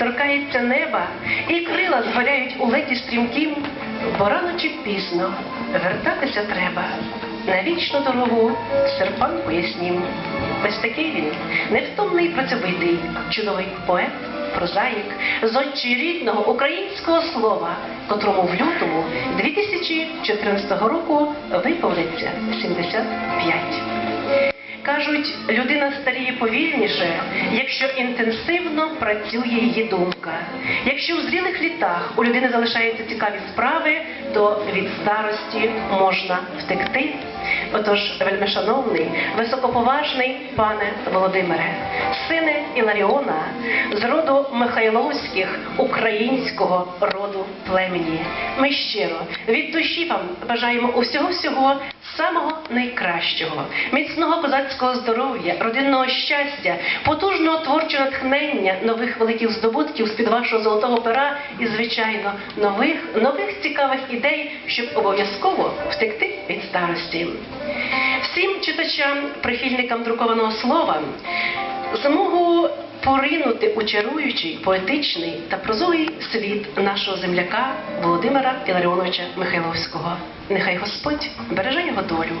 торкається неба, і крила згоряють у леті стрімким, бо рано чи пізно вертатися треба. На вічну дорогу серпан пояснім. Ось такий він, невтомний працьовитий, чудовий поет, прозаїк, зодчий рідного українського слова, котрому в лютому 2014 року виповниться 75. Кажуть, людина старіє повільніше, якщо інтенсивно працює її думка. Якщо в зрілих літах у людини залишаються цікаві справи, то від старості можна втекти. Отож, вельмишановний, високоповажний пане Володимире, сине Іларіона, з роду Михайловських українського роду племені. Ми щиро від душі вам бажаємо усього всього самого найкращого, міцного козацького здоров'я, родинного щастя, потужного творчого натхнення, нових великих здобутків з під вашого золотого пера і, звичайно, нових нових цікавих ідей, щоб обов'язково втекти від старості. Всім читачам, прихильникам друкованого слова, змогу поринути у чаруючий, поетичний та прозорий світ нашого земляка Володимира Іларіоновича Михайловського. Нехай Господь береже його долю.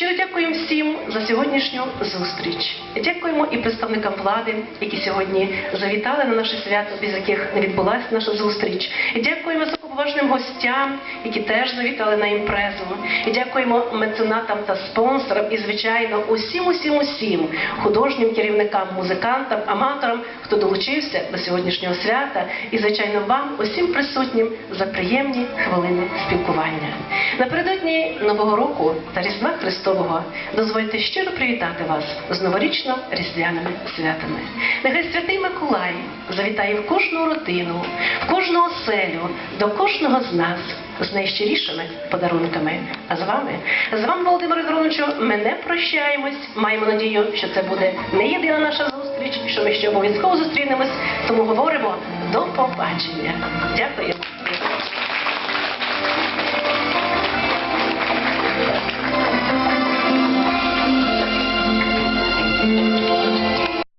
Щиро дякуємо всім за сьогоднішню зустріч. Дякуємо і представникам влади, які сьогодні завітали на наше свято, без яких не відбулася наша зустріч. Дякуємо високоповажним гостям, які теж завітали на імпрезу. Дякуємо меценатам та спонсорам, і звичайно, усім, усім, усім художнім керівникам, музикантам, аматорам, хто долучився до сьогоднішнього свята, і звичайно вам, усім присутнім за приємні хвилини спілкування. Напередодні Нового року та Різдва Христового дозвольте щиро привітати вас з новорічно-різдвяними святами. Нехай святий Миколай завітає в кожну родину, в кожну оселю, до кожного з нас з найщирішими подарунками. А з вами, з вами, Володимире Дроновичу, ми не прощаємось. Маємо надію, що це буде не єдина наша зустріч, що ми ще обов'язково зустрінемось. Тому говоримо до побачення. Дякую.